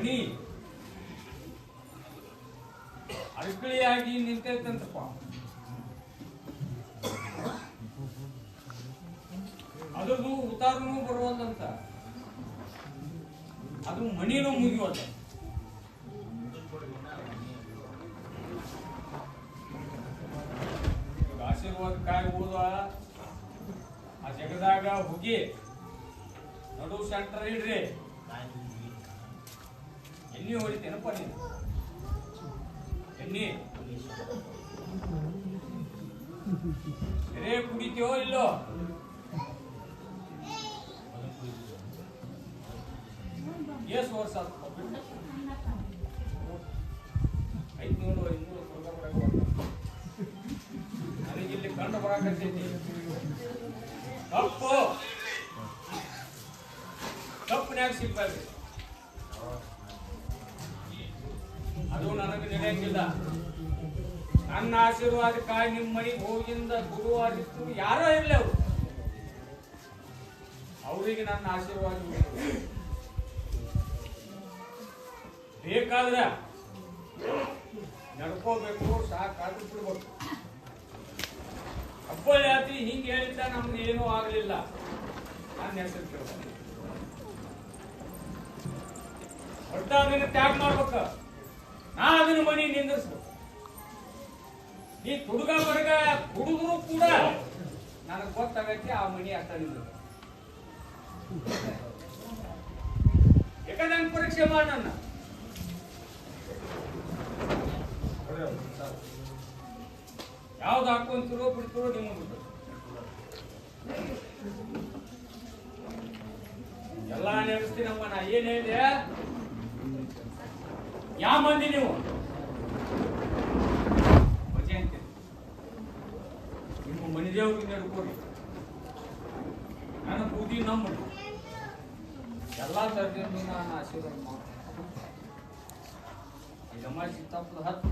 ಮನಿ ಅಳ್ಕಳಿಯಾಗಿ ನಿಂತೈತಂತಪ್ಪ. ಅದ್ರದ್ದು ಉತ್ತಾರನೂ ಬರುವಲ್ಲಂತ ಅದು ಮಣಿನೂ ಮುಗಿಯೋದ ಆಶೀರ್ವಾದ ಕಾಯಿ ಓದ ಆ ಜಗದಾಗ ಹುಗಿ. ನಡು ಸೆಂಟರ್ ಇಡ್ರಿ. ಎಣ್ಣೆ ಹೊಡಿತೇನಪ್ಪ ನೀನು. ಎಣ್ಣೆ. ಬರೇ ಕುಡಿತೀವೋ ಇಲ್ಲೋ? ಎಷ್ಟು ವರ್ಷ? ಐದ್ನೂರು ಐದ್ನೂರು ನನಗೆ ಇಲ್ಲಿ ಕಂಡು ಬರಾಕತ್ತೈತಿ. ತಪ್ಪು ತಪ್ಪನ್ಯಾಗ ಸಿಗ್ಬೇಕು ಅದು ನಡೆಯಂಗಿಲ್ಲ ನನ್ನ ಆಶೀರ್ವಾದಕ್ಕಾಗಿ ನಿಮ್ಮ ಮನೆಗೆ ಹೋಗಿಂದ ಗುರುವಾದಿತ್ತು ಯಾರೋ ಇರಲಿ ಅವರು. ಅವರಿಗೆ ನನ್ನ ಆಶೀರ್ವಾದ ಬೇಕು. ಬೇಕಾದ್ರೆ ನಡ್ಕೋಬೇಕು ಸಾಕಾದ್ರೂ ಬಿಡ್ಬೇಕು ಹಬ್ಬ ಜಾತಿ ಹಿಂಗೆ ಹೇಳಿದ್ದ ನಮ್ಗೆ ಏನೂ ಆಗಲಿಲ್ಲ. ನನ್ನ ಹೆಸರು ಕೇಳ್ಬೇಕು. ಅದನ್ನ ತ್ಯಾಗ ಮಾಡ್ಬೇಕು. ನಾ ಅದನ್ನ ಮನಿ ನಿಂದಿರ್ಸ್ಬೇಕು ನೀ ತುಡುಗ ಬರ್ಗ ಕುಡುಗರು ಕೂಡ ನನಗೆ ಗೊತ್ತಾಗತ್ತೆ ಆ ಮನಿ ಅರ್ಥ ನಿಂದ ಪರೀಕ್ಷೆ ಮಾಡ ನನ್ನ. ಯಾವ್ದು ಹಾಕೊಂತಿರೋ ಬಿಡ್ತಿರೋ ನಿಮ್ಮ ಎಲ್ಲ ನೆನೆಸ್ತೀನಮ್ಮ, ನಾ ಏನ್ ಹೇಳಿದೆ? ಯಾವ ಮಂದಿ ನೀವು? ಭಜೆ ಅಂತೀನಿ ನಿಮ್ಮ ಮನೆ ನಡ್ಕೋರಿ ನನ್ನ ಬುದ್ಧಿ ನಂಬಡಿ ಎಲ್ಲ ತರದಿಂದ ನಾನು ಆಶೀರ್ವಾದ ಮಾಡಿ ತಪ್ಪು ಹತ್ತು